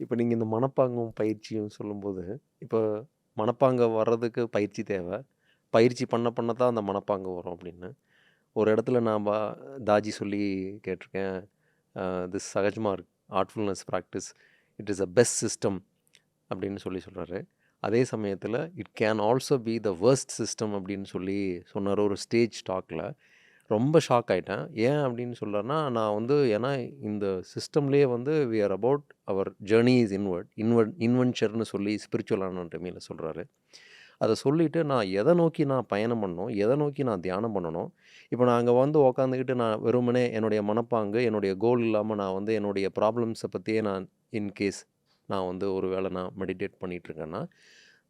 இப்போ நீங்கள் இந்த மனப்பாங்கும், பயிற்சியும் சொல்லும்போது, இப்போ மனப்பாங்க வர்றதுக்கு பயிற்சி தேவை. பயிற்சி பண்ண பண்ண தான் அந்த மனப்பாங்கு வரும் அப்படின்னு. ஒரு இடத்துல நான் பா தாஜி சொல்லி கேட்டிருக்கேன். This this சகஜ்மார்க் heartfulness practice it is a best system அப்படின்னு சொல்லி சொல்கிறாரு அதே சமயத்தில் it can also be the worst system அப்படின்னு சொல்லி சொன்னார் ஒரு ஸ்டேஜ் ஸ்டாக்கில் ரொம்ப ஷாக் ஆயிட்டேன். ஏன் அப்படின்னு சொல்கிறேன்னா நான் வந்து ஏன்னா இந்த சிஸ்டம்லேயே வந்து we are about our journey is inward. Inward இன்வென்ச்சர்னு சொல்லி ஸ்பிரிச்சுவல் அனாட்டமில சொல்கிறாரு அதை சொல்லிவிட்டு நான் எதை நோக்கி நான் பயணம் பண்ணணும், எதை நோக்கி நான் தியானம் பண்ணணும். இப்போ நான் அங்கே வந்து உட்காந்துக்கிட்டு நான் வெறுமனே என்னுடைய மனப்பாங்கு, என்னுடைய கோல் இல்லாமல் நான் வந்து என்னுடைய ப்ராப்ளம்ஸை பற்றியே நான் இன்கேஸ் நான் வந்து ஒரு வேளை நான் மெடிடேட் பண்ணிகிட்ருக்கேன்னா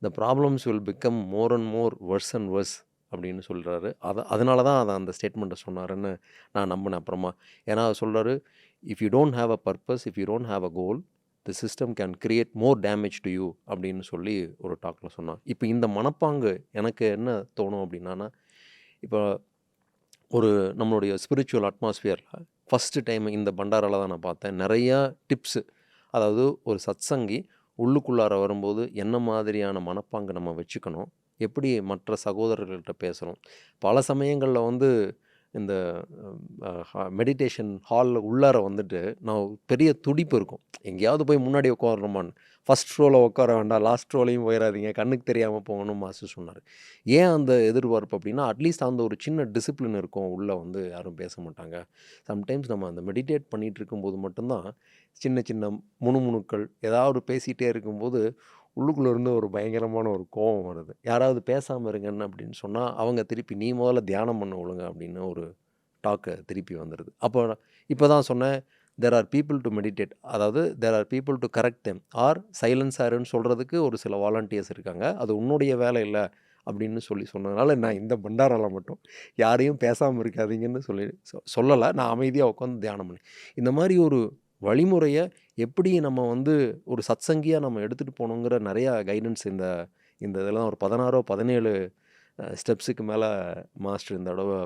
இந்த the problems will become more and more worse and worse அப்படின்னு சொல்கிறாரு அதை அதனால தான் அதை அந்த ஸ்டேட்மெண்ட்டை சொன்னாருன்னு நான் நம்பினேன் அப்புறமா. ஏன்னா அவர் சொல்கிறாரு "if you don't have a purpose if you don't have a goal, the system can create more damage to you" அப்படின்னு சொல்லி ஒரு டாக்ல சொன்னார். இப்போ இந்த மனப்பாங்கு எனக்கு என்ன தோணும் அப்படின்னா இப்போ ஒரு நம்மளுடைய ஸ்பிரிச்சுவல் அட்மாஸ்ஃபியரில் ஃபஸ்ட்டு டைம் இந்த பண்டாரால தான் நான் பார்த்தேன். நிறையா டிப்ஸ் அதாவது ஒரு சத்சங்கி உள்ளுக்குள்ளார வரும்போது என்ன மாதிரியான மனப்பாங்கு நம்ம வச்சுக்கணும், எப்படி மற்ற சகோதரர்கள்ட்ட பேசுகிறோம் பல சமயங்களில் வந்து இந்த மெடிடேஷன் ஹாலில் உள்ளார வந்துட்டு நான் பெரிய துடிப்பு இருக்கும். எங்கேயாவது போய் முன்னாடி உட்காரணுமான்னு. ஃபஸ்ட் ரோவில் உட்கார வேண்டாம், லாஸ்ட் ரோலையும் போயிடாதீங்க கண்ணுக்கு தெரியாமல் போகணும் மாஸ்டர் சொன்னார் ஏன் அந்த எதிர்பார்ப்பு அப்படின்னா, அட்லீஸ்ட் அந்த ஒரு சின்ன டிசிப்ளின் இருக்கும். உள்ளே வந்து யாரும் பேச மாட்டாங்க. சம்டைம்ஸ் நம்ம அந்த மெடிடேட் பண்ணிகிட்டு இருக்கும்போது மட்டும்தான் சின்ன சின்ன முணுமுணுக்கள் ஏதாவது பேசிகிட்டே இருக்கும்போது, உள்ளுக்குள்ளேருந்து ஒரு பயங்கரமான ஒரு கோவம் வருது. யாராவது பேசாமல் இருங்கன்னு அப்படின்னு சொன்னால் அவங்க திருப்பி "நீ முதல்ல தியானம் பண்ண ஒழுங்க அப்படின்னு ஒரு டாக்கை திருப்பி வந்துடுது அப்போ இப்போ தான் சொன்னேன், there are people to meditate. அதாவது there are people to correct them are silence ஆருன்னு சொல்கிறதுக்கு ஒரு சில வாலண்டியர்ஸ் இருக்காங்க. அது உன்னுடைய வேலை இல்லை அப்படின்னு சொல்லி சொன்னதுனால, நான் இந்த பண்டாரால மட்டும் யாரையும் பேசாமல் இருக்காதீங்கன்னு சொல்லி சொ நான் அமைதியாக உட்காந்து தியானம் பண்ணேன். இந்த மாதிரி ஒரு வழிமுறையை எப்படி நம்ம வந்து ஒரு சத்சங்கியாக நம்ம எடுத்துகிட்டு போணுங்கிற நிறையா கைடன்ஸ் இந்த இந்த இதெல்லாம் ஒரு பதினாறோ பதினேழு ஸ்டெப்ஸுக்கு மேலே மாஸ்டர் இந்த தடவை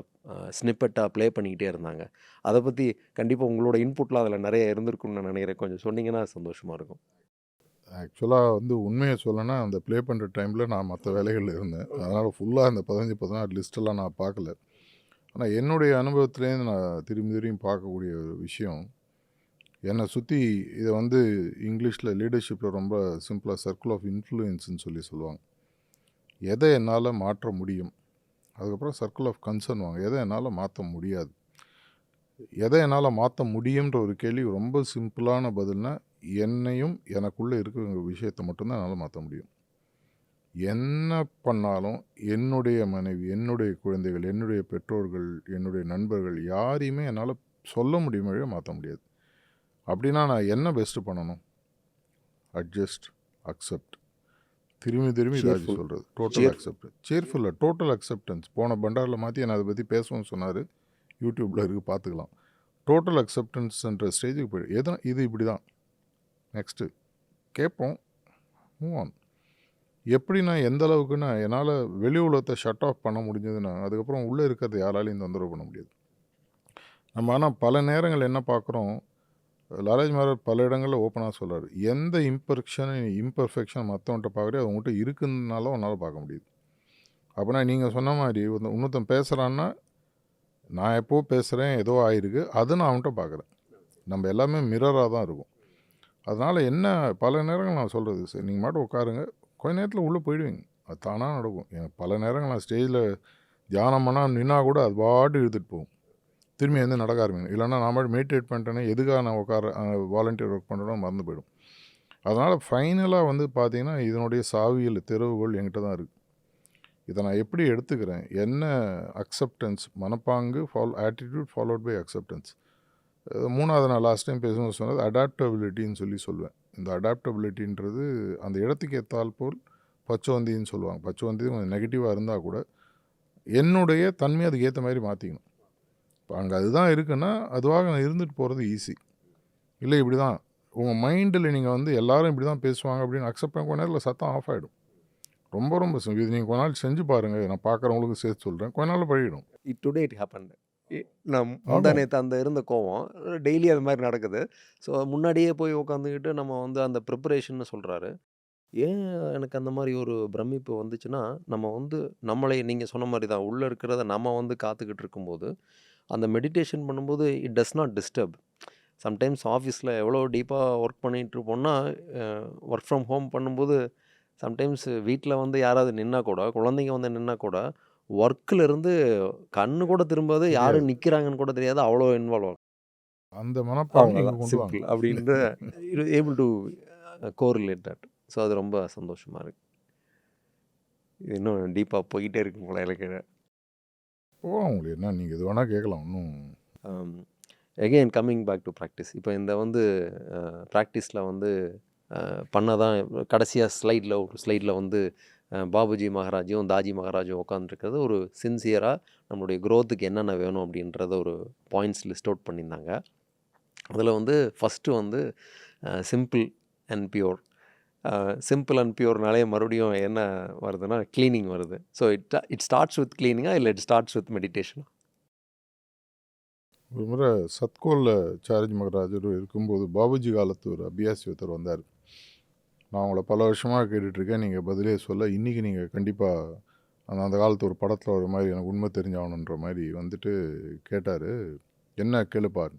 ஸ்னிப்பெட்டாக ப்ளே பண்ணிக்கிட்டே இருந்தாங்க. அதை பற்றி கண்டிப்பாக உங்களோட இன்புட்லாம் அதில் நிறைய இருந்திருக்கும்னு நான் நினைக்கிறேன் கொஞ்சம் சொன்னீங்கன்னா சந்தோஷமாக இருக்கும். ஆக்சுவலாக வந்து உண்மையை சொல்லனா அந்த ப்ளே பண்ணுற டைமில் நான் மற்ற வேலைகளில் இருந்தேன். அதனால் ஃபுல்லாக அந்த 15, 16 லிஸ்ட்டெல்லாம் நான் பார்க்கல. ஆனால் என்னுடைய அனுபவத்துலேருந்து நான் திரும்பி திரும்பி பார்க்கக்கூடிய ஒரு விஷயம், என்னை சுற்றி இதை வந்து இங்கிலீஷில் லீடர்ஷிப்பில் ரொம்ப சிம்பிளாக சர்க்கிள் ஆஃப் இன்ஃப்ளூயன்ஸ்னு சொல்லி சொல்லுவாங்க. எதை என்னால் மாற்ற முடியும்? அதுக்கப்புறம் சர்க்கிள் ஆஃப் கன்சர்ன் வாங்க எதை என்னால் மாற்ற முடியாது? எதை என்னால் மாற்ற முடியுன்ற ஒரு கேள்வி ரொம்ப சிம்பிளான பதில்னா, என்னையும் எனக்குள்ளே இருக்கிற விஷயத்த மட்டும்தான் என்னால் மாற்ற முடியும். என்ன பண்ணாலும் என்னுடைய மனைவி, என்னுடைய குழந்தைகள், என்னுடைய பெற்றோர்கள், என்னுடைய நண்பர்கள் யாரையுமே என்னால் சொல்ல முடியுமே மாற்ற முடியாது. அப்படின்னா நான் என்ன பெஸ்ட் பண்ணணும்? Adjust, accept. திரும்பி திரும்பி சியர்ஃபுல். சொல்றது. Total accept. சியர்ஃபுல் இல்ல, டோட்டல் அக்செப்டன்ஸ். போன பண்டார்ல மாத்தி என்ன அத பத்தி பேசவும்னு சொன்னாரு. யூடியூப்ல இருக்கு பார்த்துக்கலாம். டோட்டல் அக்செப்டன்ஸ்ன்ற ஸ்டேஜுக்கு போய் எது இது இப்படிதான். நெக்ஸ்ட்டு கேட்போம். Move on. எப்படின்னா எந்த அளவுக்குன்னா, என்னால வெளி உலகத்த ஷட் ஆஃப் பண்ண முடிஞ்சதுன்னா, அதுக்கப்புறம் உள்ள இருக்கிறத யாராலயும் தொந்தரவு பண்ண முடியாது. நம்ம ஆனா பல நேரங்கள் என்ன பார்க்குறோம், லாரேஜ் மாரர் பல இடங்களில் ஓப்பனாக சொல்கிறார் எந்த இம்பர்ஃபெக்ஷன் இம்பர்ஃபெக்ஷன் மற்றவன்கிட்ட பார்க்குறே அவங்ககிட்ட இருக்குன்னாலும் உன்னால் பார்க்க முடியுது. அப்படின்னா நீங்கள் சொன்ன மாதிரி இன்னொருத்தன் பேசுகிறான்னா நான் எப்போ பேசுகிறேன் ஏதோ ஆயிருக்கு. அது நான் அவன்கிட்ட பார்க்குறேன். நம்ம எல்லாமே மிரராக தான் இருக்கும். அதனால் என்ன பல நேரங்கள் நான் சொல்கிறது சரி நீங்கள் மட்டும் உட்காருங்க. கொஞ்ச நேரத்தில் உள்ளே போயிடுவீங்க. அது தானா நடக்கும். எனக்கு பல நேரங்கள் நான் ஸ்டேஜில் தியானம் பண்ணால் நின்னா கூட அது பாட்டு இழுத்துட்டு போகும். திரும்பி வந்து நடக்க ஆரம்பிக்கணும். இல்லைனா நாம பாட்டுக்கு மெடிடேட் பண்ணிட்டேன்னா, எதுக்காக நான் உட்கார வாலண்டியர் ஒர்க் பண்ணுறோம் மறந்து போயிடும். அதனால் ஃபைனலாக வந்து பார்த்திங்கன்னா இதனுடைய சாவியல் தெருவுகோள் என்கிட்ட தான் இருக்குது இதை நான் எப்படி எடுத்துக்கிறேன்? என்ன அக்செப்டன்ஸ் மனப்பாங்கு fall attitude followed by acceptance. மூணாவது நான் லாஸ்ட் டைம் பேசும்போது சொன்னது அடாப்டபிலிட்டின்னு சொல்லி சொல்லுவேன் இந்த அடாப்டபிலிட்டின்றது அந்த இடத்துக்கு ஏற்றால் போல் பச்சோந்தின்னு சொல்லுவாங்க. பச்சோந்தி கொஞ்சம் நெகட்டிவாக இருந்தால் கூட, என்னுடைய தன்மையை அதுக்கு ஏற்ற மாதிரி மாற்றிக்கணும் இப்ப அங்க அதுதான் இருக்குன்னா, அதுவாக நான் இருந்துட்டு போறது ஈஸி. இல்ல இப்படிதான். உங்க மைண்ட்ல நீங்க வந்து எல்லாரும் இப்படிதான் பேசுவாங்க அப்படின்னு அக்செப்ட் பண்ண கொஞ்ச நேரத்துல சத்தம் ஆஃப் ஆயிடும். ரொம்ப ரொம்ப. இது நீங்க கொஞ்ச நாள் செஞ்சு பாருங்க. நான் பார்க்குறவங்களுக்கும் சேர்த்து சொல்றேன். கொஞ்ச நாள்ல பழகிடும். It today it happened. இ- நான் முந்தா நேற்று அந்த இருந்த கோவம் டெய்லி அது மாதிரி நடக்குது ஸோ முன்னாடியே போய் உட்காந்துக்கிட்டு நம்ம வந்து அந்த ப்ரிப்பரேஷன்னு சொல்கிறாரு ஏன் எனக்கு அந்த மாதிரி ஒரு பிரமிப்பு வந்துச்சுன்னா நம்ம வந்து நம்மளை நீங்கள் சொன்ன மாதிரி தான் உள்ளே இருக்கிறத நம்ம வந்து காத்துக்கிட்டு இருக்கும்போது அந்த மெடிடேஷன் பண்ணும்போது it does not disturb sometimes ஆஃபீஸில் எவ்வளோ டீப்பாக ஒர்க் பண்ணிகிட்டு இருப்போம்னா ஒர்க் ஃப்ரம் ஹோம் பண்ணும்போது சம்டைம்ஸ் வீட்டில் வந்து யாராவது நின்னா கூட குழந்தைங்க வந்து நின்னா கூட ஒர்க்கில் இருந்து கண்ணு கூட திரும்பாது யார் தெரியாது. நிற்கிறாங்கன்னு கூட தெரியாது அவ்வளோ இன்வால்வ் ஆகும். அந்த வாங்க. சிம்பிள் அப்படின்ற able to correlate that so அது ரொம்ப சந்தோஷமாக இருக்கு. இது இன்னும் டீப்பாக போய்கிட்டே இருக்கு போல எனக்கு. போகலாம் உங்களுக்கு என்ன நீங்கள் இது வேணால் கேட்கலாம். ஒன்றும் again coming back to practice இப்போ இந்த வந்து ப்ராக்டிஸில் வந்து பண்ணதான் கடைசியாக ஸ்லைடில் ஒரு ஸ்லைடில் வந்து பாபுஜி மகாராஜும் தாஜி மகாராஜும் உட்காந்துருக்கிறது ஒரு சின்சியராக நம்மளுடைய க்ரோத்துக்கு என்னென்ன வேணும் அப்படின்றத ஒரு பாயிண்ட்ஸ் லிஸ்ட் அவுட் பண்ணியிருந்தாங்க. அதில் வந்து ஃபஸ்ட்டு வந்து simple and pure simple and பியூர்னாலே மறுபடியும் என்ன வருதுன்னா க்ளீனிங் வருது. So it it starts with க்ளீனிங்கா இல்லை இட் ஸ்டார்ட்ஸ் வித் மெடிடேஷனா ஒரு முறை சத்கோலில் சாரஜ் மகராஜர் இருக்கும்போது பாபுஜி காலத்து ஒரு அபியாசி ஒருத்தர் வந்தார். நான் உங்களை பல வருஷமாக கேட்டுட்ருக்கேன் நீங்கள் பதிலே சொல்ல. இன்றைக்கி நீங்கள் கண்டிப்பாக அந்த அந்த காலத்து ஒரு படத்தில் ஒரு மாதிரி எனக்கு உண்மை தெரிஞ்சாகணுன்ற மாதிரி வந்துட்டு கேட்டார். என்ன கேளுப்பார்?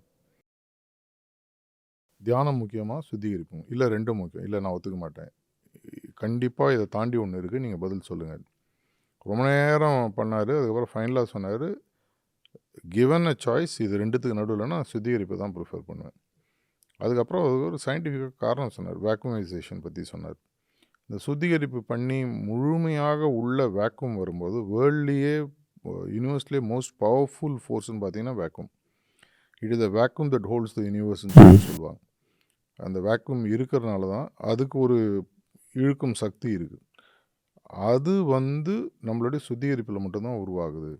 தியானம் முக்கியமாக சுத்திகரிப்பும்? இல்லை ரெண்டும் முக்கியம். இல்லை நான் ஒத்துக்க மாட்டேன். கண்டிப்பாக இதை தாண்டி ஒன்று இருக்குது நீங்கள் பதில் சொல்லுங்கள் ரொம்ப நேரம் பண்ணார். அதுக்கப்புறம் ஃபைனலாக சொன்னார் கிவன் அ சாய்ஸ் இது ரெண்டுத்துக்கு நடுவில் நான் சுத்திகரிப்பை தான் ப்ரிஃபர் பண்ணுவேன். அதுக்கப்புறம் அது ஒரு சயின்டிஃபிக்காக காரணம் சொன்னார். வேக்குமைசேஷன் பற்றி சொன்னார். இந்த சுத்திகரிப்பு பண்ணி முழுமையாக உள்ள வேக்கும் வரும்போது வேர்ல்ட்லேயே யூனிவர்ஸ்லேயே மோஸ்ட் பவர்ஃபுல் ஃபோர்ஸ்னு பார்த்தீங்கன்னா vacuum it is a vacuum that holds the யூனிவர்ஸ்ன்னு சொல்லி சொல்லுவாங்க. அந்த வேக்யூம் இருக்கிறனால தான் அதுக்கு ஒரு இழுக்கும் சக்தி இருக்குது அது வந்து நம்மளுடைய சுத்திகரிப்பில் மட்டும்தான் உருவாகுது.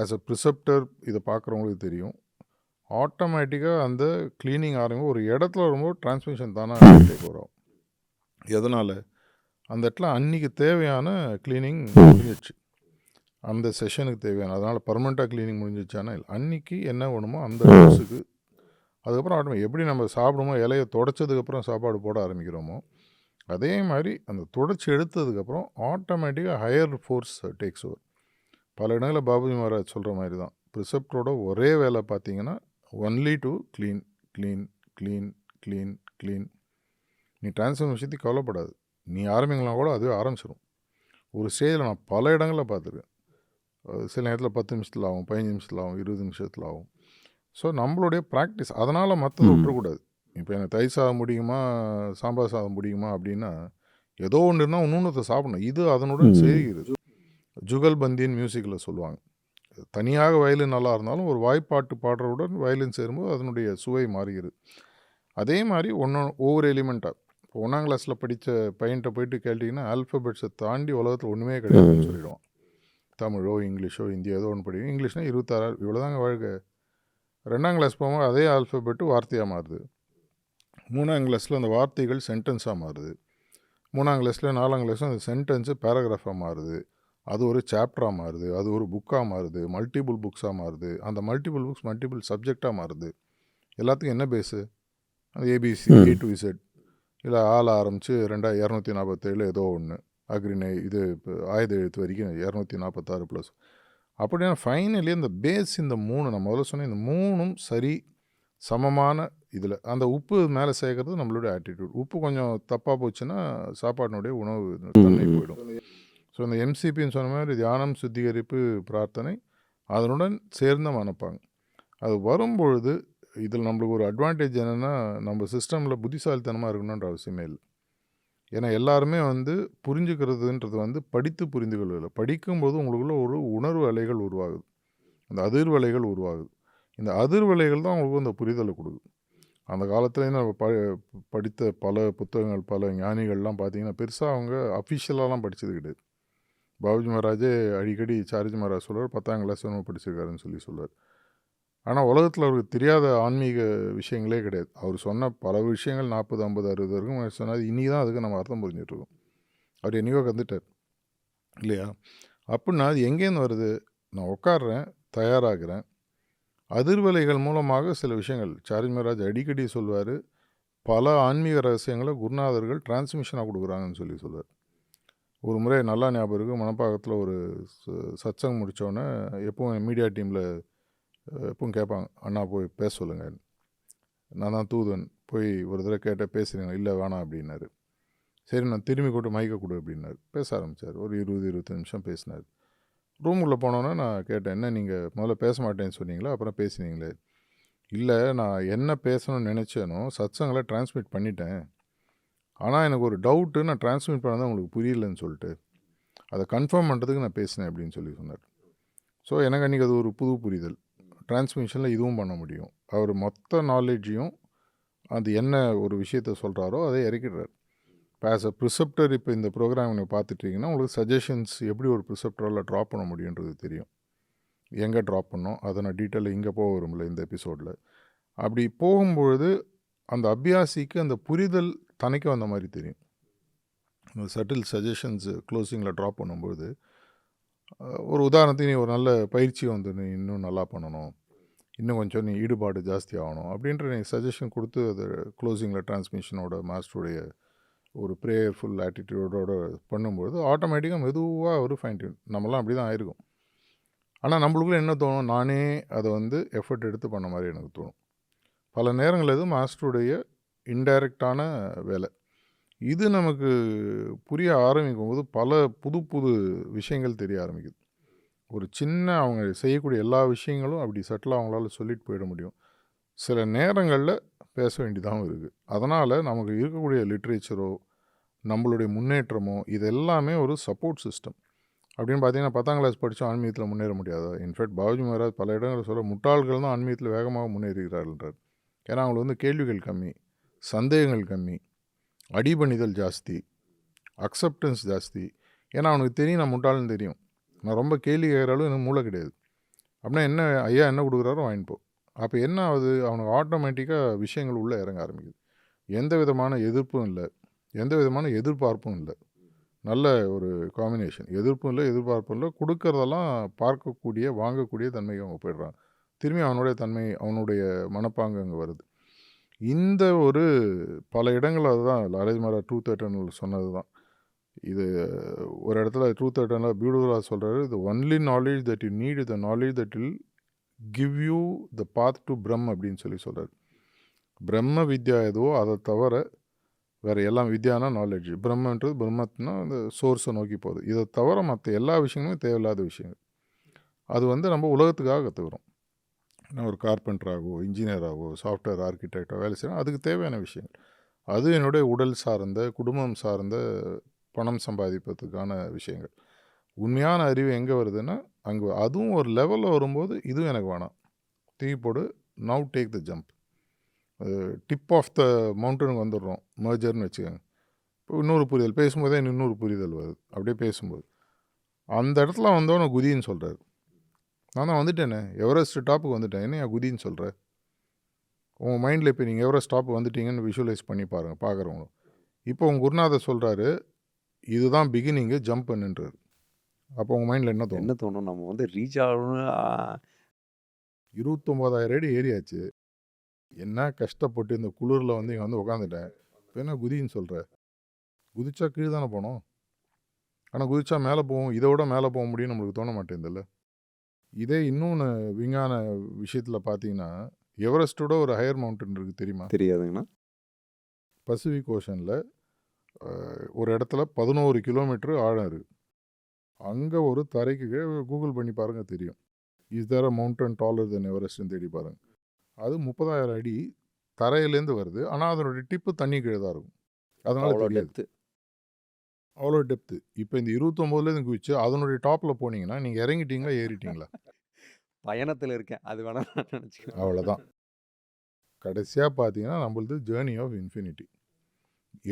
ஆஸ் அ ப்ரிசப்டர் இதை பார்க்குறவங்களுக்கு தெரியும். ஆட்டோமேட்டிக்காக அந்த க்ளீனிங் ஆரம்பி ஒரு இடத்துல வரும்போது டிரான்ஸ்மிஷன் தானே போகிறோம் வரும் எதனால்? அந்த இடத்துல அன்றைக்கி தேவையான க்ளீனிங் முடிஞ்சிச்சு அந்த செஷனுக்கு தேவையான அதனால் பர்மனெண்ட்டாக க்ளீனிங் முடிஞ்சிச்சானா இல்லை அன்றைக்கி என்ன வேணுமோ அந்த டோஸுக்கு அதுக்கப்புறம் ஆட்டோமே எப்படி நம்ம சாப்பிடுமோ இலையை தொடச்சதுக்கப்புறம் சாப்பாடு போட ஆரம்பிக்கிறோமோ அதே மாதிரி அந்த தொடச்சி எடுத்ததுக்கப்புறம் ஆட்டோமேட்டிக்காக ஹையர் ஃபோர்ஸ் டேக்ஸ் ஓவர் பல இடங்களில் பாபுஜி மகாராஜ் சொல்கிற மாதிரி தான். ப்ரிசெப்டரோட ஒரே வேலை பார்த்தீங்கன்னா only to clean clean clean clean clean நீ டிரான்ஸ்ஃபர்மேஷன் கவலைப்படாது. நீ ஆரம்பிக்கலாம் கூட அதுவே ஆரம்பிச்சிடும் ஒரு ஸ்டேஜில் நான் பல இடங்களில் பார்த்துருக்கேன். சில நேரத்தில் பத்து நிமிஷத்தில் ஆகும் பதினஞ்சு நிமிஷத்தில் ஆகும் இருபது நிமிஷத்தில் ஆகும். ஸோ நம்மளுடைய ப்ராக்டிஸ் அதனால் மற்றதை. விட்டுறக்கூடாது. இப்போ எனக்கு தயிர் சாதம் முடியுமா சாம்பார் சாதம் முடியுமா அப்படின்னா ஏதோ ஒன்று இருந்தால் இன்னொன்றத்தை சாப்பிடணும். இது அதனுடன் ம். சேர்கிறது. ஜுகல்பந்தின்னு மியூசிக்கில் சொல்லுவாங்க. தனியாக வயலின் நல்லா இருந்தாலும் ஒரு வாய்ப்பாட்டு பாடுறவுடன் வயலின் சேரும்போது அதனுடைய சுவை மாறுகிறது. அதே மாதிரி ஒன்று ஒவ்வொரு எலிமெண்ட்டாக இப்போ ஒன்றாம் கிளாஸில் படித்த பையன்கிட்ட போயிட்டு கேட்டிங்கன்னா ஆல்ஃபபெட்ஸை தாண்டி உலகத்தில் ஒன்றுமே கிடையாதுன்னு. சொல்லிடுவான். தமிழோ இங்கிலீஷோ ஹிந்தியோ ஏதோ ஒன்று படிக்கும். இங்கிலீஷ்னா இருபத்தாறு இவ்வளோதாங்க வாழ்க்கை. ரெண்டாம் கிளாஸ் போகும்போது அதே ஆல்ஃபபெட்டு வார்த்தையாக மாறுது. மூணாம் கிளாஸில் அந்த வார்த்தைகள் சென்டென்ஸாக மாறுது. மூணாம் கிளாஸில் நாலாம் கிளாஸில் அந்த சென்டென்ஸு பேராகிராஃபாக மாறுது. அது ஒரு சாப்டராக மாறுது. அது ஒரு புக்காக மாறுது. மல்டிபிள் புக்ஸாக மாறுது. அந்த மல்டிபிள் புக்ஸ் மல்டிபிள் சப்ஜெக்டாக மாறுது. எல்லாத்துக்கும் என்ன பேஸு அது ஏபிசி. ஏ டு இசட் இல்லை ஆள் ஆரம்பித்து ரெண்டா இரநூத்தி நாற்பத்தேழு ஏதோ ஒன்று அக்ரினை இது இப்போ ஆயுத எழுத்து வரைக்கும் இரநூத்தி நாற்பத்தாறு ப்ளஸ் அப்படின்னா ஃபைனலி அந்த பேஸ் இந்த மூணு நான் முதல்ல சொன்னேன் இந்த மூணும் சரி சமமான இதில் அந்த உப்பு மேலே சேர்க்கறது நம்மளுடைய ஆட்டிடியூட் உப்பு கொஞ்சம் தப்பாக போச்சுன்னா சாப்பாட்டினுடைய உணவு தன்மை. போயிடும். ஸோ இந்த எம்சிபின்னு சொன்ன மாதிரி தியானம் சுத்திகரிப்பு பிரார்த்தனை அதனுடன் சேர்ந்த மனப்பாங்க. அது வரும்பொழுது இதில் நம்மளுக்கு ஒரு அட்வான்டேஜ் என்னென்னா நம்ம சிஸ்டமில் புத்திசாலித்தனமாக இருக்கணுன்ற அவசியமே இல்லை. ஏன்னா எல்லாருமே வந்து புரிஞ்சுக்கிறதுன்றது வந்து படித்து புரிந்து கொள்வதில்லை. படிக்கும்போது உங்களுக்குள்ள ஒரு உணர்வு அலைகள் உருவாகுது. அந்த அதிர்வலைகள் உருவாகுது. இந்த அதிர்வலைகள் தான் உங்களுக்கு அந்த புரிதலை கொடுக்குது. அந்த காலத்துலேயும் நம்ம ப படித்த பல புத்தகங்கள் பல ஞானிகள்லாம் பார்த்தீங்கன்னா பெருசாக அவங்க அஃபிஷியலாலாம் படித்தது கிடையாது பாபுஜி மகாராஜே அடிக்கடி சாரிஜி மகாராஜ் சொல்றார் பத்தாம் கிளாஸ் படிச்சிருக்காருன்னு சொல்லி சொல்லுவார் ஆனால் உலகத்தில் அவருக்கு தெரியாத ஆன்மீக விஷயங்களே கிடையாது. அவர் சொன்ன பல விஷயங்கள் நாற்பது ஐம்பது அறுபது வரைக்கும் சொன்னது இன்றைக்கி தான் அதுக்கு நம்ம அர்த்தம் புரிஞ்சிட்ருக்கோம் அவர் என்னையோ கந்துட்டார் இல்லையா? அப்படின்னா அது எங்கேருந்து வருது? நான் உட்காடுறேன் தயாராகிறேன். அதிர்வலைகள் மூலமாக சில விஷயங்கள் சாரிமராஜ் அடிக்கடி சொல்வார் பல ஆன்மீக ரகசியங்களை குருநாதர்கள் டிரான்ஸ்மிஷனாக கொடுக்குறாங்கன்னு சொல்லி சொல்வார். ஒரு முறை நல்லா ஞாபகம் இருக்குது மணப்பாக்கத்தில் ஒரு ச- சத்சங் முடித்தோடனே எப்பவும் மீடியா டீமில் எப்பவும் கேட்பாங்க அண்ணா போய் பேச சொல்லுங்கள் நான் தான் தூதன் போய் ஒரு தடவை கேட்டால் பேசுகிறீங்க இல்லை வேணாம் அப்படின்னாரு. சரி நான் திரும்பி கூட்டு மைக்கை கொடு அப்படின்னாரு. பேச ஆரம்பித்தார் ஒரு இருபது இருபத்தி நிமிஷம் பேசினார். ரூமுக்குள்ளே போனோன்னே நான் கேட்டேன் என்ன நீங்கள் முதல்ல பேச மாட்டேன்னு சொன்னீங்களா? அப்புறம் பேசினீங்களே. இல்லை நான் என்ன பேசணும்னு நினச்சேனோ சத்சங்களை டிரான்ஸ்மிட் பண்ணிட்டேன். ஆனால் எனக்கு ஒரு டவுட்டு நான் டிரான்ஸ்மிட் பண்ணதான் உங்களுக்கு புரியலன்னு சொல்லிட்டு அதை கன்ஃபார்ம் பண்ணுறதுக்கு நான் பேசினேன் அப்படின்னு சொல்லி சொன்னார். ஸோ எனக்கு அன்றைக்கி அது ஒரு புது புரிதல். டிரான்ஸ்மிஷனில் இதுவும் பண்ண முடியும். அவர் மொத்த நாலேஜையும் அது என்ன ஒரு விஷயத்த சொல்கிறாரோ அதை இறக்கிடுறார். இப்போ ஆஸ் அ ப்ரிசெப்டர் இப்போ இந்த ப்ரோக்ராம் நீங்கள் பார்த்துட்டீங்கன்னா உங்களுக்கு சஜஷன்ஸ் எப்படி ஒரு ப்ரிசெப்டரால் ட்ராப் பண்ண முடியுன்றது தெரியும். எங்கே ட்ராப் பண்ணோம்? அதை நான் டீட்டெயிலாக இங்கே போக வரும்ல இந்த எபிசோடில் அப்படி போகும்பொழுது அந்த அபியாசிக்கு அந்த புரிதல் தனக்கு வந்த மாதிரி தெரியும். இந்த சட்டில் சஜஷன்ஸு க்ளோசிங்கில் ட்ராப் பண்ணும்பொழுது ஒரு உதாரணத்துக்கு நீ ஒரு நல்ல பயிற்சி வந்து நீ இன்னும் நல்லா பண்ணணும். இன்னும் கொஞ்சம் நீ ஈடுபாடு ஜாஸ்தி ஆகணும் அப்படின்ற நீ சஜஷன் கொடுத்து அது க்ளோசிங்கில் டிரான்ஸ்மிஷனோட மாஸ்டருடைய ஒரு ப்ரேயர்ஃபுல் ஆட்டிடியூடோட பண்ணும்பொழுது ஆட்டோமேட்டிக்காக மெதுவாக ஒரு ஃபைன் டியூன் நம்மளாம் அப்படி தான் ஆயிருக்கும். ஆனால் நம்மளுக்குள்ள என்ன தோணும்? நானே அதை வந்து எஃபர்ட் எடுத்து பண்ண மாதிரி எனக்கு தோணும். பல நேரங்கள் இது மாஸ்டருடைய இன்டைரக்டான வேலை. இது நமக்கு புரிய ஆரம்பிக்கும் போது பல புது புது விஷயங்கள் தெரிய ஆரம்பிக்குது. ஒரு சின்ன அவங்க செய்யக்கூடிய எல்லா விஷயங்களும் அப்படி சட்டில் அவங்களால சொல்லிட்டு போயிட முடியும். சில நேரங்களில் பேச வேண்டியதாகவும் இருக்குது அதனால் நமக்கு இருக்கக்கூடிய லிட்ரேச்சரோ நம்மளுடைய முன்னேற்றமோ இது எல்லாமே ஒரு சப்போர்ட் சிஸ்டம் அப்படின்னு பார்த்தீங்கன்னா பத்தாம் கிளாஸ் படித்தா ஆன்மீகத்தில் முன்னேற முடியாதா? இன்ஃபேக்ட் பாபுஜி மகாராஜ் பல இடங்களில் சொல்ல முட்டாள்கள் தான் ஆன்மீகத்தில் வேகமாக முன்னேறுகிறார்கள்ன்றார். ஏன்னா அவங்களுக்கு வந்து கேள்விகள் கம்மி சந்தேகங்கள் கம்மி. அடிபணிதல் ஜாஸ்தி அக்செப்டன்ஸ் ஜாஸ்தி. ஏன்னா அவனுக்கு தெரியும் நான் முட்டாளன்னு தெரியும். நான் ரொம்ப கேள்வி கேட்குறாலும் அளவு எனக்கு மூளை கிடையாது. அப்படின்னா என்ன ஐயா என்ன கொடுக்குறாரோ வாங்கிப்போம் அப்போ என்ன ஆகுது? அவனுக்கு ஆட்டோமேட்டிக்காக விஷயங்கள் உள்ளே இறங்க ஆரம்பிக்குது. எந்த விதமான எதிர்ப்பும் இல்லை. எந்த விதமான எதிர்பார்ப்பும் இல்லை. நல்ல ஒரு காம்பினேஷன் எதிர்ப்பும் இல்லை எதிர்பார்ப்பும் இல்லை. கொடுக்கறதெல்லாம் பார்க்கக்கூடிய வாங்கக்கூடிய தன்மைக்கு அவங்க போயிடுறான் திரும்பி அவனுடைய தன்மை அவனுடைய மனப்பாங்கு அங்கே வருது. இந்த ஒரு பல இடங்கள் அதுதான். லாரேஜ் மாரா டூ எட்டர்னல் சொன்னது தான். இது ஒரு இடத்துல டூ தேர்ட்டனில் பியூட்டிஃபுல்லாக சொல்கிறாரு இது only knowledge that you need the knowledge that I'll give you the path to பிரம் அப்படின்னு சொல்லி சொல்கிறார் பிரம்ம வித்யா எதுவோ அதை தவிர வேறு எல்லாம் வித்யானா நாலேஜ் பிரம்மன்றது பிரம்மத்னா அந்த சோர்ஸை நோக்கி போகுது. இதை தவிர மற்ற எல்லா விஷயங்களுமே தேவையில்லாத விஷயங்கள். அது வந்து நம்ம உலகத்துக்காக கற்றுக்குறோம் நான் ஒரு கார்பெண்டராகவோ இன்ஜினியராகவோ சாஃப்ட்வேர் ஆர்கிடெக்டாக வேலை செய்யணும் அதுக்கு தேவையான விஷயங்கள். அது என்னுடைய உடல் சார்ந்த குடும்பம் சார்ந்த பணம் சம்பாதிப்பதுக்கான விஷயங்கள். உண்மையான அறிவு எங்கே வருதுன்னா அங்கே அதுவும் ஒரு லெவலில் வரும்போது இதுவும் எனக்கு வேணாம். தூக்கி போடு take the jump tip of the மவுண்டனுக்கு வந்துடுறோம். மேஜர்னு வச்சுக்கோங்க. இப்போ இன்னொரு புரிதல் பேசும்போதே இன்னொரு புரிதல் வருது. அப்படியே பேசும்போது. அந்த இடத்துல வந்தவன குதின்னு சொல்கிறாரு நான் தான் வந்துட்டேனே. எவரெஸ்ட் டாப்புக்கு வந்துட்டேன். என்ன ஏன் குதின்னு சொல்கிற உங்கள் மைண்டில் இப்போ நீங்கள் எவரெஸ்ட் டாப்புக்கு வந்துட்டீங்கன்னு விஷுவலைஸ் பண்ணி பாருங்கள் பார்க்குறவங்களும் இப்போ உங்கள் குருநாதர் சொல்கிறாரு இதுதான் பிகினிங்கு ஜம்ப் பண்ணுன்றாரு. அப்போ உங்கள் மைண்டில் என்ன தோணும்? என்ன தோணும்? நம்ம வந்து ரீச் ஆகணும் இருபத்தொம்போதாயிரம் அடி ஏறியாச்சு. என்ன கஷ்டப்பட்டு இந்த குளிரில் வந்து இங்கே வந்து உட்காந்துட்டேன் இப்போ என்ன குதின்னு சொல்கிற குதிச்சா கீழே தானே போனோம். ஆனால் குதிச்சா மேலே போவோம். இதை விட மேலே போக முடியும்னு நம்மளுக்கு தோண மாட்டேங்குதுல்ல. இதே இன்னொன்று விஞ்ஞான விஷயத்தில் பார்த்தீங்கன்னா எவரெஸ்ட்டோட ஒரு ஹையர் மவுண்டன் இருக்குது தெரியுமா? தெரியாதுங்கண்ணா. பசிபிக் ஓஷனில் ஒரு இடத்துல பதினோரு கிலோமீட்டர் ஆழம் இருக்குது அங்கே ஒரு தரைக்கு கூகுள் பண்ணி பாருங்கள் தெரியும். Is there a mountain taller than எவரெஸ்ட்னு தேடி பாருங்கள் அது முப்பதாயிரம் அடி தரையிலேருந்து வருது. ஆனால் அதனுடைய டிப்பு தண்ணி கீழே தான் இருக்கும். அதனால தெரியாது. அவ்வளோ டெப்த்து. இப்போ இந்த இருபத்தொம்போதுலேருந்து குதிச்சு அதனுடைய டாப்பில் போனீங்கன்னா நீங்கள் இறங்கிட்டீங்களா ஏறிட்டீங்களா? பயணத்தில் இருக்கேன். அது வேணா நான் நினச்சிக்கிறேன். அவ்வளோதான். கடைசியாக பார்த்தீங்கன்னா நம்மளது ஜேர்னி ஆஃப் இன்ஃபினிட்டி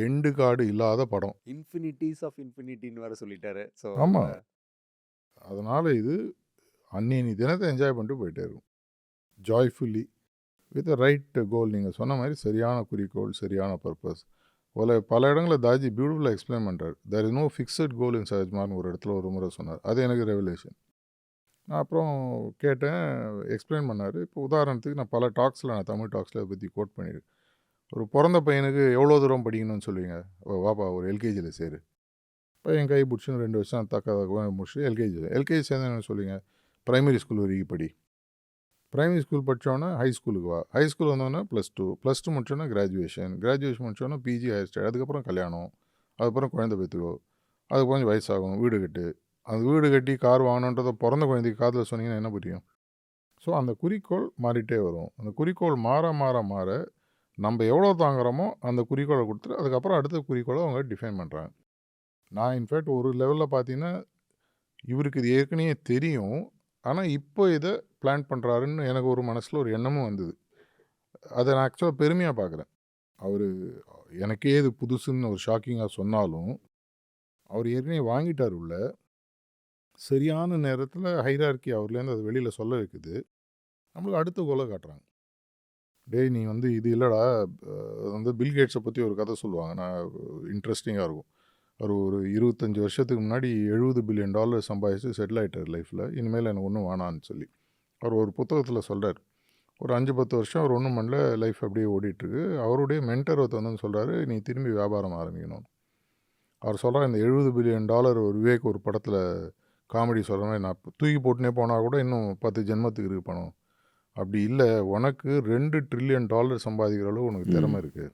எண்டு காடு இல்லாத படம். இன்ஃபினிட்டிஸ் ஆஃப் இன்ஃபினிட்டின்னு வேற சொல்லிட்டாரு. ஸோ ஆமா. அதனால் இது அன்னியனி தினத்தை என்ஜாய் பண்ணிட்டு போயிட்டே இருக்கும். ஜாய்ஃபுல்லி வித் ரைட் கோல் நீங்கள் சொன்ன மாதிரி சரியான குறிக்கோள் சரியான பர்பஸ் போல பல இடங்களில் தாஜி பியூட்டிஃபுல்லாக எக்ஸ்பிளைன் பண்ணுறாரு there is no fixed goal in சஹஜ்மார்னு ஒரு இடத்துல ஒரு முறை சொன்னார். அது எனக்கு ரெவலேஷன் நான் அப்புறம் கேட்டேன் எக்ஸ்பிளைன் பண்ணார். இப்போ உதாரணத்துக்கு நான் பல டாக்ஸில் நான் தமிழ் டாக்ஸில் அதை பற்றி கோட் பண்ணியிருக்கேன். ஒரு பிறந்த பையனுக்கு எவ்வளோ தூரம் படிக்கணும்னு சொல்லுவீங்க? "ஓ, வாப்பா ஒரு எல்கேஜியில் சேரு. பையன் கை பிடிச்சின்னு ரெண்டு வருஷம் தக்க தக்க முடிச்சு எல்கேஜி எல்கேஜி சேர்ந்தேன்னு சொல்லுவீங்க. ப்ரைமரி ஸ்கூல் வரைக்கும் படி. ப்ரைமரி ஸ்கூல் படித்தோன்னே ஹை ஸ்கூலுக்கு வா. ஹை ஸ்கூல் வந்தோடனே ப்ளஸ் டூ ப்ளஸ் டூ முடிச்சோன்னா கிராஜுவேஷன் கிராஜுவேஷன் முடிச்சோன்னா பிஜி ஹையர் ஸ்டடி அதுக்கப்புறம் கல்யாணம். அதுக்கப்புறம் குழந்தை பெற்றுக்கோ. அதுக்கு கொஞ்சம் வயசாகும் வீடு கட்டு. அந்த வீடு கட்டி கார் வாங்கணுன்றதை பிறந்த குழந்தைக்கு காதில் சொன்னீங்கன்னா என்ன புரியும்? ஸோ அந்த குறிக்கோள் மாறிட்டே வரும். அந்த குறிக்கோள் மாற மாற மாற நம்ம எவ்வளோ தாங்குறோமோ அந்த குறிக்கோளை கொடுத்துட்டு அதுக்கப்புறம் அடுத்த குறிக்கோளை அவங்க டிஃபைன் பண்ணுறாங்க நான் இன்ஃபேக்ட் ஒரு லெவலில் பார்த்தீங்கன்னா இவருக்கு இது ஏற்கனவே தெரியும். ஆனால் இப்போ இதை பிளான் பண்ணுறாருன்னு எனக்கு ஒரு மனசில் ஒரு எண்ணமும் வந்தது. அதை நான் ஆக்சுவலாக பெருமையாக பார்க்குறேன். அவர் எனக்கே இது புதுசுன்னு ஒரு ஷாக்கிங்காக சொன்னாலும் அவர் ஏற்கனவே வாங்கிட்டார் உள்ள. சரியான நேரத்தில் ஹைரார்கி அவர்லேருந்து அது வெளியில் சொல்ல வைக்குது. நம்மளுக்கு அடுத்த கோலை காட்டுறாங்க. டேய் நீ வந்து இது இல்லைடா வந்து பில் கேட்ஸை பற்றி ஒரு கதை சொல்லுவாங்க. நான் இன்ட்ரெஸ்டிங்காக இருக்கும். அவர் ஒரு இருபத்தஞ்சி வருஷத்துக்கு முன்னாடி எழுபது பில்லியன் டாலர் சம்பாதிச்சு செட்டில் ஆகிட்டார் லைஃப்பில் இனிமேல் எனக்கு ஒன்றும் வேணான்னு சொல்லி. அவர் ஒரு புத்தகத்தில் சொல்கிறார் ஒரு அஞ்சு பத்து வருஷம் அவர் ஒன்றும் பண்ணல லைஃப் அப்படியே ஓடிட்டுருக்கு. அவருடைய மென்டர் ஒருத்தர் வந்து சொல்கிறாரு நீ திரும்பி வியாபாரம் ஆரம்பிக்கணும். அவர் சொல்கிறார் இந்த எழுபது பில்லியன் டாலர் ஒரு விவேக் ஒரு படத்தில் காமெடி சொல்கிற மாதிரி நான் தூக்கி போட்டுனே போனால் கூட இன்னும் பத்து ஜென்மத்துக்கு இருக்கு பணம். அப்படி இல்லை உனக்கு ரெண்டு ட்ரில்லியன் டாலர் சம்பாதிக்கிற அளவு உனக்கு. திறமை இருக்குது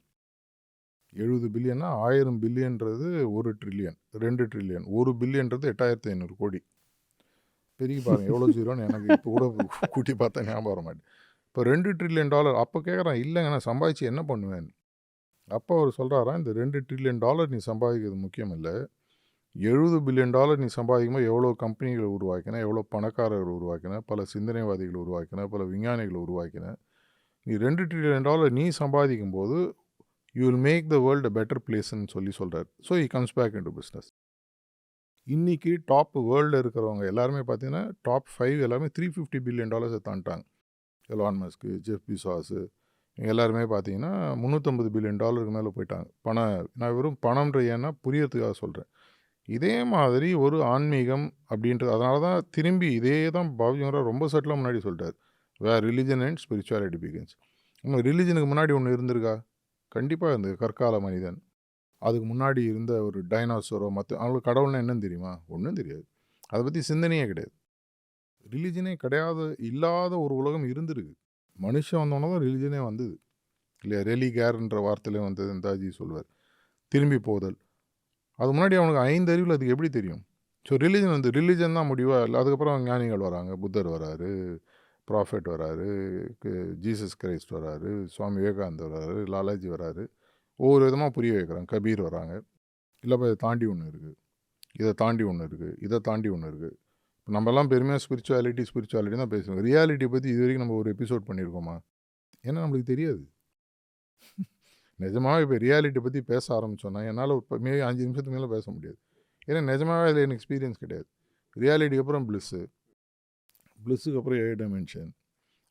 எழுபது பில்லியனா ஆயிரம் பில்லியன்றது ஒரு ட்ரில்லியன் ரெண்டு ட்ரில்லியன் ஒரு பில்லியன்றது எட்டாயிரத்தி ஐநூறு கோடி. பெரிய பாருங்க எவ்வளோ ஜீரோன்னு எனக்கு இப்போ கூட கூட்டி பார்த்தா ஞாபகம் வர மாட்டேன் இப்போ ரெண்டு ட்ரில்லியன் டாலர் அப்போ கேட்குறான் இல்லைங்க நான் சம்பாதிச்சு என்ன பண்ணுவேன்? அப்போ அவர் சொல்கிறாரா இந்த ரெண்டு ட்ரில்லியன் டாலர் நீ சம்பாதிக்கிறது முக்கியம் இல்லை. எழுபது பில்லியன் டாலர் நீ சம்பாதிக்கும்போது எவ்வளோ கம்பெனிகளை உருவாக்கின எவ்வளோ பணக்காரர்கள் உருவாக்கின பல சிந்தனைவாதிகளை உருவாக்கின பல விஞ்ஞானிகளை உருவாக்கின. நீ ரெண்டு ட்ரில்லியன் டாலர் நீ சம்பாதிக்கும் போது you will make the world better பிளேஸ்ன்னு சொல்லி சொல்கிறார் so he comes back into business இன்றைக்கி டாப் வேர்ல்டில் இருக்கிறவங்க எல்லாருமே பார்த்தீங்கன்னா டாப் ஃபைவ் எல்லாமே த்ரீ ஃபிஃப்டி பில்லியன் டாலர்ஸை தாண்டாங்க எலான் மஸ்க்கு ஜெஃப் பிசாஸு இவங்க எல்லாருமே பார்த்தீங்கன்னா முந்நூற்றம்பது பில்லியன் டாலருக்கு மேலே போயிட்டாங்க. பணம் நான் வெறும் பணம்ன்ற ஏன்னா புரியறதுக்காக சொல்கிறேன் இதே மாதிரி ஒரு ஆன்மீகம் அப்படின்றது அதனால தான் திரும்பி இதே தான் பாபிஜங்கரா ரொம்ப சட்டிலாக முன்னாடி சொல்லிட்டார் where religion and spirituality begins உங்கள் ரிலிஜனுக்கு முன்னாடி ஒன்று இருந்திருக்கா? கண்டிப்பாக இருந்தது கற்கால மனிதன். அதுக்கு முன்னாடி இருந்த ஒரு டைனாசோரோ மற்ற அவங்களுக்கு கடவுள்னா என்னன்னு தெரியுமா? ஒன்றும் தெரியாது. அதை பற்றி சிந்தனையே கிடையாது. ரிலிஜனே கிடையாது இல்லாத ஒரு உலகம் இருந்திருக்கு. மனுஷன் வந்தோன்னே தான் ரிலிஜனே வந்தது. இல்லையா? ரெலி கேர்ன்ற வார்த்தையிலே வந்தது தாஜி சொல்வார். திரும்பி போதல். அது முன்னாடி அவனுக்கு ஐந்து அறிவில் அதுக்கு எப்படி தெரியும்? ஸோ ரிலிஜன் வந்து ரிலிஜன் தான் முடிவாக இல்லை அதுக்கப்புறம் ஞானிகள் வராங்க. புத்தர் வராரு ப்ராஃபெட் வராரு ஜீசஸ் கிரைஸ்ட் வராரு சுவாமி விவேகானந்தர் வராரு லாலாஜி வராரு. ஒவ்வொரு விதமாக புரிய வைக்கிறாங்க கபீர் வராங்க. இல்லைப்பா இதை தாண்டி ஒன்று இருக்குது இதை தாண்டி ஒன்று இருக்குது இதை தாண்டி ஒன்று இருக்குது இப்போ நம்மலாம் பெருமையாக ஸ்பிரிச்சுவாலிட்டி ஸ்பிரிச்சுவாலிட்டி தான் பேசுவோம். ரியாலிட்டி பற்றி இது வரைக்கும் நம்ம ஒரு எபிசோட் பண்ணியிருக்கோமா? ஏன்னா நம்மளுக்கு தெரியாது. நிஜமாகவே இப்போ ரியாலிட்டி பற்றி பேச ஆரம்பிச்சோன்னா என்னால் இப்போ மே அஞ்சு நிமிஷத்துக்கு மேலே பேச முடியாது. ஏன்னா நிஜமாவே அதில் எனக்கு எக்ஸ்பீரியன்ஸ் கிடையாது. ரியாலிட்டிக்கு அப்புறம் ப்ளிஸ்ஸு ப்ளிஸ்ஸுக்கு அப்புறம் ஏழு டைமென்ஷன்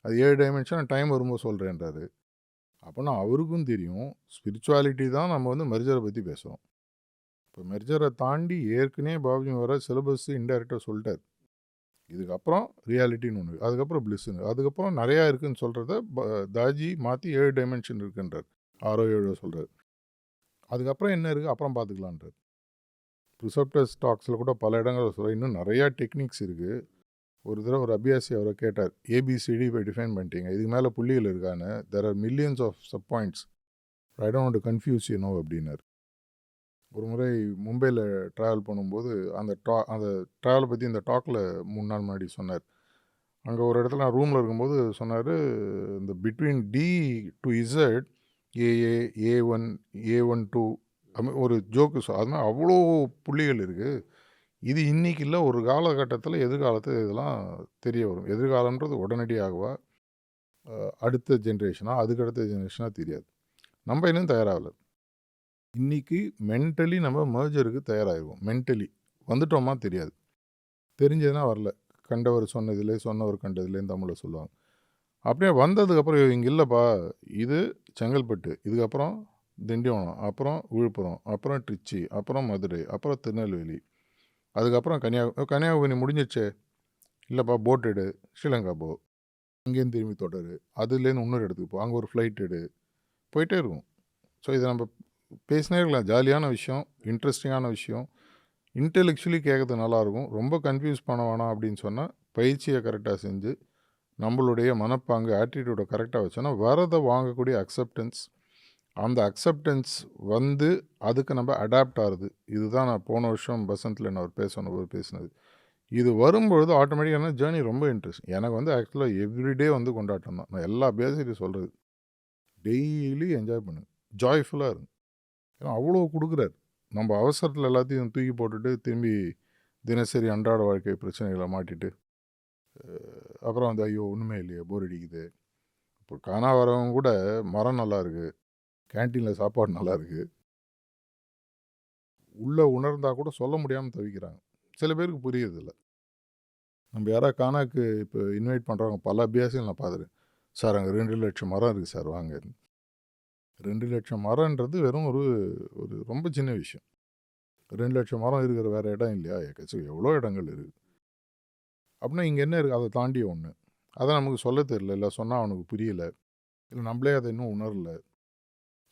அது ஏழு டைமென்ஷன் டைம் வரும்போது சொல்கிறேன்றாரு அப்போனா அவருக்கும் தெரியும். ஸ்பிரிச்சுவாலிட்டி தான் நம்ம வந்து மெர்ஜரை பற்றி பேசுகிறோம் இப்போ மெர்ஜரை தாண்டி ஏற்கனவே பாபுஜி வர சிலபஸ் இன்டெரக்டாக சொல்லிட்டார். இதுக்கப்புறம் ரியாலிட்டின்னு ஒன்று அதுக்கப்புறம் ப்ளிஸ்ஸுன்னு அதுக்கப்புறம் நிறையா இருக்குதுன்னு சொல்கிறத தாஜி மாற்றி ஏழு டைமென்ஷன் இருக்குன்றார். ஆறோ ஏழோ சொல்கிறார் அதுக்கப்புறம் என்ன இருக்குது அப்புறம் பார்த்துக்கலான்றார். ப்ரிசப்டர் ஸ்டாக்ஸில் கூட பல இடங்களில் சொல்கிறேன் இன்னும் நிறையா டெக்னிக்ஸ் இருக்குது ஒரு தடவை ஒரு அபியாசி அவரை கேட்டார் ஏபிசிடி இப்போ டிஃபைன் பண்ணிட்டீங்க? இதுக்கு மேலே புள்ளிகள் இருக்கான்னு. There are millions of sub points I don't confuse you know அப்படின்னார். ஒரு முறை மும்பையில் ட்ராவல் பண்ணும்போது அந்த டா அந்த ட்ராவலை பற்றி இந்த டாக்கில் மூணு நாள் முன்னாடி சொன்னார். அங்கே ஒரு இடத்துல நான் ரூமில் இருக்கும்போது சொன்னார் இந்த between D to Z AA A one A one two ஒரு ஜோக்கு சொ அவ்வளோ புள்ளிகள் இருக்குது இது இன்னைக்கு இல்லை ஒரு காலகட்டத்தில் எதிர்காலத்தில் இதெல்லாம் தெரிய வரும். எதிர்காலன்றது உடனடியாகவா அடுத்த ஜென்ரேஷனாக அதுக்கு அடுத்த ஜென்ரேஷனாக தெரியாது. நம்ம இன்னும் தயாராகலை. இன்னைக்கு மென்டலி நம்ம மேர்ஜருக்கு தயாராகிடுவோம் மென்டலி. வந்துட்டோமா தெரியாது. தெரிஞ்சதுன்னா வரல. கண்டவர் சொன்னதில்லை சொன்னவர் கண்டதில்லைன்னு தமிழில் சொல்லுவாங்க. அப்படியே வந்ததுக்கப்புறம் இங்கே இல்லைப்பா இது செங்கல்பட்டு இதுக்கப்புறம் திண்டிவனம் அப்புறம் விழுப்புரம் அப்புறம் திருச்சி அப்புறம் மதுரை அப்புறம் திருநெல்வேலி அதுக்கப்புறம் கன்னியா கன்னியாகுமரி முடிஞ்சிடுச்சே இல்லைப்பா போட் எடு. ஸ்ரீலங்கா போ. அங்கேருந்து திரும்பி தொடரு. அதுலேருந்து இன்னொரு இடத்துக்கு போ. அங்கே ஒரு ஃப்ளைட் எடு. போயிட்டே இருக்கும். ஸோ இதை நம்ம பேசினே இருக்கலாம். ஜாலியான விஷயம் இன்ட்ரெஸ்டிங்கான விஷயம். இன்டெலெக்சுவலி கேட்கறது நல்லாயிருக்கும். ரொம்ப கன்ஃபியூஸ் பண்ண வேணாம் அப்படின்னு சொன்னால் பயிற்சியை கரெக்டாக செஞ்சு நம்மளுடைய மனப்பாங்கு ஆட்டிடியூடை கரெக்டாக வச்சோன்னா வரதை வாங்கக்கூடிய அக்செப்டன்ஸ் அந்த அக்செப்டன்ஸ் வந்து அதுக்கு நம்ம அடாப்ட் ஆகுது இதுதான் நான் போன வருஷம் பசந்தில் நான் ஒரு பேசணும் ஒரு பேசினது. இது வரும்பொழுது ஆட்டோமேட்டிக்கான ஜேர்னி ரொம்ப இன்ட்ரெஸ்ட் எனக்கு வந்து ஆக்சுவலாக எவ்ரிடே வந்து கொண்டாட்டம் தான். நான் எல்லா பேசிட்டு சொல்கிறது டெய்லி என்ஜாய் பண்ணு. ஜாய்ஃபுல்லாக இருக்கும் ஏன்னா அவ்வளோ கொடுக்குறாரு. நம்ம அவசரத்தில் எல்லாத்தையும் தூக்கி போட்டுட்டு திரும்பி தினசரி அன்றாட வாழ்க்கை பிரச்சனைகளை மாட்டிட்டு அப்புறம் வந்து ஐயோ ஒன்றுமே இல்லையே போர் அடிக்குது. இப்போ காணா வரவங்க கூட மரம் நல்லாயிருக்கு கேன்டீனில் சாப்பாடு நல்லா இருக்குது உள்ளே உணர்ந்தால் கூட சொல்ல முடியாமல் தவிக்கிறாங்க. சில பேருக்கு புரியறதில்ல. நம்ம யாராவது காணாக்கு இப்போ இன்வைட் பண்ணுறவங்க பல அபியாசங்கள் நான் பார்த்துருக்கேன். சார் அங்கே ரெண்டு லட்சம் மரம் இருக்குது சார் வாங்க. ரெண்டு லட்சம் மரம்ன்றது வெறும் ஒரு ஒரு ரொம்ப சின்ன விஷயம். ரெண்டு லட்சம் மரம் இருக்கிற வேறு இடம் இல்லையா? எக்கச்சக்கம் எவ்வளோ இடங்கள் இருக்குது அப்படின்னா இங்கே என்ன இருக்குது அதை தாண்டி ஒன்று அதை நமக்கு சொல்ல தெரியல. இல்லை சொன்னால் அவனுக்கு புரியலை. இல்லை நம்மளே அதை இன்னும் உணரலை.